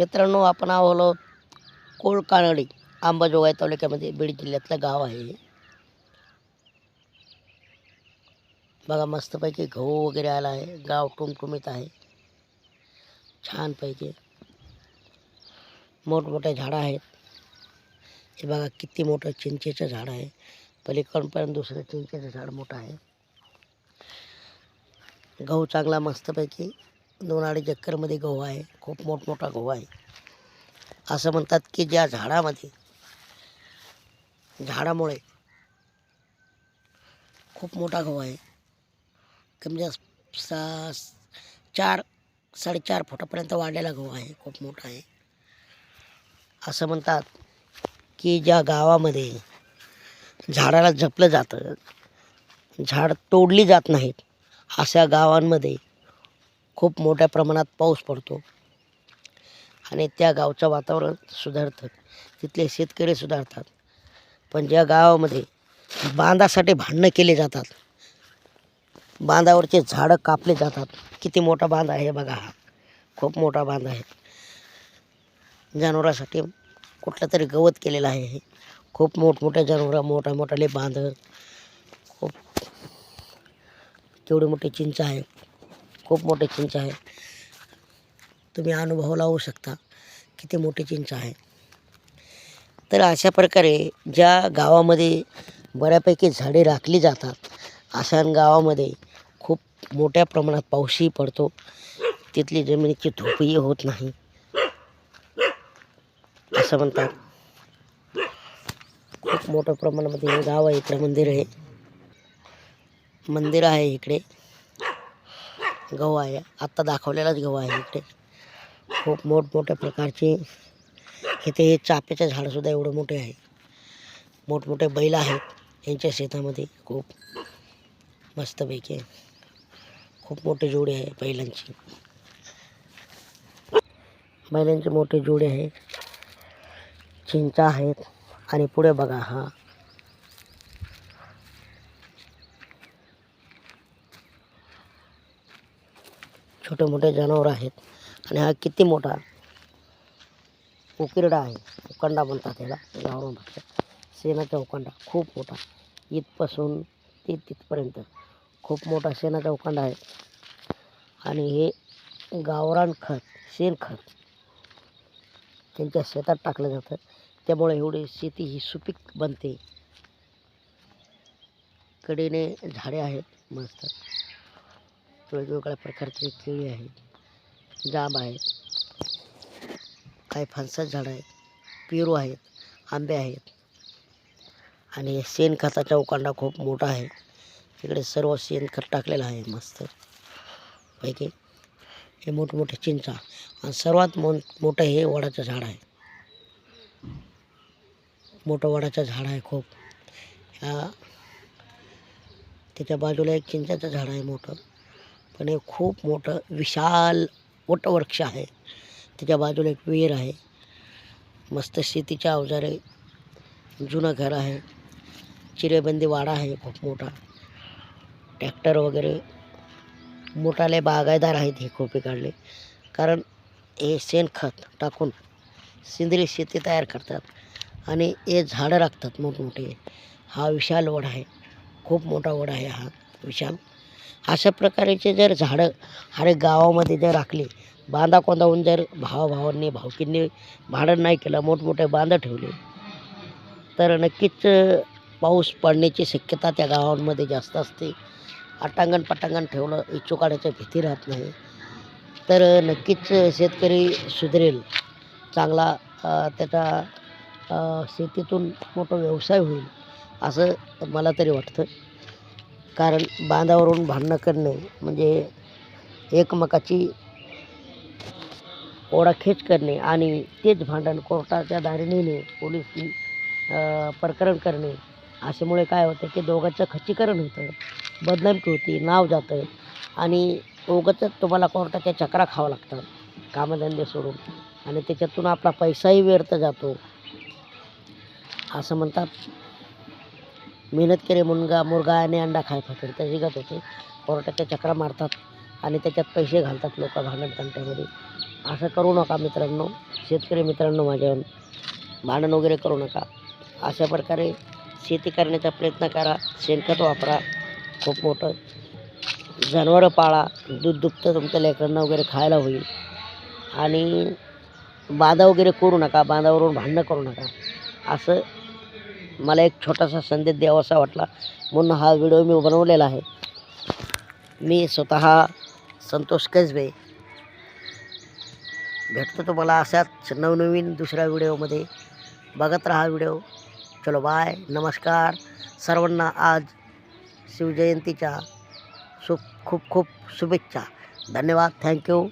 मित्रांनो आपण आवलो कोळ कानडी अंबाजोगाई तालुक्यामध्ये बीड जिल्ह्यातलं गाव आहे. हे. बघा मस्तपैकी गहू वगैरे आला आहे. गाव टुमटुमीत आहे. छानपैकी मोठमोठे झाडं आहेत. हे बघा किती मोठं चिंचेचं झाड आहे. पलीकडपर्यंत दुसरं चिंचेचं झाड मोठं आहे. गहू चांगला मस्तपैकी दोन अडीच चक्करमध्ये गहू आहे. खूप मोठमोठा गहू आहे. असं म्हणतात की ज्या झाडामध्ये झाडामुळे खूप मोठा गहू आहे. कमी जास्त सा चार साडेचार फुटापर्यंत वाढलेला गहू आहे. खूप मोठा आहे. असं म्हणतात की ज्या गावामध्ये झाडाला जपलं जातं झाड तोडली जात नाहीत अशा गावांमध्ये खूप मोठ्या प्रमाणात पाऊस पडतो. आणि त्या गावचं वातावरण सुधारतं. तिथले शेतकरी सुधारतात. पण ज्या गावामध्ये बांधासाठी भांडणं केले जातात बांधावरचे झाडं कापले जातात किती मोठा बांध आहे बघा हा. खूप मोठा बांध आहे. जनावरासाठी कुठलं तरी गवत केलेलं आहे खूप मोठमोठ्या जनावरं मोठ्या मोठाले बांध. खूप केवढी मोठी चिंच आहे. खूप मोठी चिंच आहे. तुम्ही अनुभव लावू शकता किती मोठी चिंच आहे. तर अशा प्रकारे ज्या गावामध्ये बऱ्यापैकी झाडे राखली जातात अशा गावामध्ये खूप मोठ्या प्रमाणात पाऊसही पडतो. तिथली जमिनीची धूपही होत नाही. असं म्हणतात. खूप मोठ्या प्रमाणामध्ये हे गाव आहे इकडे मंदिर आहे. मंदिर आहे इकडे. गहू आहे. आत्ता दाखवलेलाच गहू आहे इकडे. खूप मोठमोठ्या प्रकारचे इथे हे चाफ्याचं झाडंसुद्धा एवढं मोठे आहे. मोठमोठे बैल आहेत यांच्या शेतामध्ये. खूप मस्तपैकी खूप मोठे जोडे आहे बैलांची. बैलांचे मोठे जोडे आहे चिंचा आहेत. आणि पुढे बघा हा. छोटे मोठे जनावर आहेत आणि हा किती मोठा उकिरडा आहे. उकंडा म्हणतात त्याला गावरान भाषेत शेणाचा उकंडा खूप मोठा. इथपासून ते तिथपर्यंत खूप मोठा शेणाचा उकंडा आहे. आणि हे गावरान खत शेणखत त्यांच्या शेतात टाकलं जातं. त्यामुळे एवढी शेती ही सुपीक बनते. कडेने झाडे आहेत मस्त. वेगवेगळ्या प्रकारचे केळी आहेत जांब आहेत काही फणसाचं झाडं आहेत पेरू आहेत आंबे आहेत. आणि शेणखताचा उकांडा खूप मोठा आहे. तिकडे सर्व शेणखत टाकलेलं आहे मस्त पैकी. हे मोठमोठे चिंचा आणि सर्वात मो मोठं हे वडाचं झाड आहे. मोठं वडाचं झाड आहे खूप. ह्या त्याच्या बाजूला एक चिंचाचं झाड आहे मोठं. आणि खूप मोठं विशाल वटवृक्ष आहे. त्याच्या बाजूला एक विहीर आहे. मस्त शेतीचे अवजारे. जुनं घर आहे. चिरेबंदी वाडा आहे खूप मोठा. ट्रॅक्टर वगैरे. मोठाले बागायदार आहेत हे खोपे काढले कारण हे शेणखत टाकून सेंद्रिय शेती तयार करतात. आणि हे झाडं राखतात मोठमोठे. हा विशाल वड आहे. खूप मोठा वड आहे हा विशाल. अशा प्रकारचे जर झाडं अरे गावामध्ये जर राखली बांधा कोंदावून जर भावाभावांनी भावकींनी भाडं नाही केलं मोठमोठे बांधं ठेवले तर नक्कीच पाऊस पडण्याची शक्यता त्या गावांमध्ये जास्त असते. अटांगण पटांगण ठेवलं इचुकाड्याची भीती राहत नाही. तर नक्कीच शेतकरी सुधरेल. चांगला त्याचा शेतीतून मोठा व्यवसाय होईल असं मला तरी वाटतं. कारण बांधावरून भांडणं करणे म्हणजे एकमेकाची ओढाखेच करणे आणि तेच भांडण कोर्टाच्या दारी नेणे पोलीस प्रकरण करणे. अशामुळे काय होतं की दोघांचं खच्चीकरण होतं बदनामकी होती नाव जातं आणि उगाच तुम्हाला कोर्टाच्या चक्रा खावं लागतात कामधंदे सोडून. आणि त्याच्यातून आपला पैसाही व्यर्थ जातो. असं म्हणतात. मेहनत केली मुनगा मुरगा आणि अंडा खाय फाकीर तशी गत होते. कोर्टाच्या चक्रा मारतात आणि त्याच्यात पैसे घालतात लोक भांडण तंट्यामध्ये. असं करू नका मित्रांनो. शेतकरी मित्रांनो माझ्या भांडण वगैरे करू नका. अशा प्रकारे शेती करण्याचा प्रयत्न करा. शेणखत वापरा. खूप मोठं. जनावरं पाळा. दूध दुभतं तुमच्या लेकरांना वगैरे खायला होईल. आणि बांधा वगैरे करू नका. बांधावरून भांडणं करू नका. असं मला एक छोटासा संदेश द्यावासा वाटला. म्हणून हा व्हिडिओ मी बनवलेला आहे. मी स्वतः संतोष कसबे. भेटतो तुम्हाला अशाच नवनवीन दुसऱ्या व्हिडिओमध्ये. बघत राहा व्हिडिओ. चलो बाय नमस्कार. सर्वांना आज शिवजयंतीच्या सु खूप खूप शुभेच्छा. धन्यवाद. थँक्यू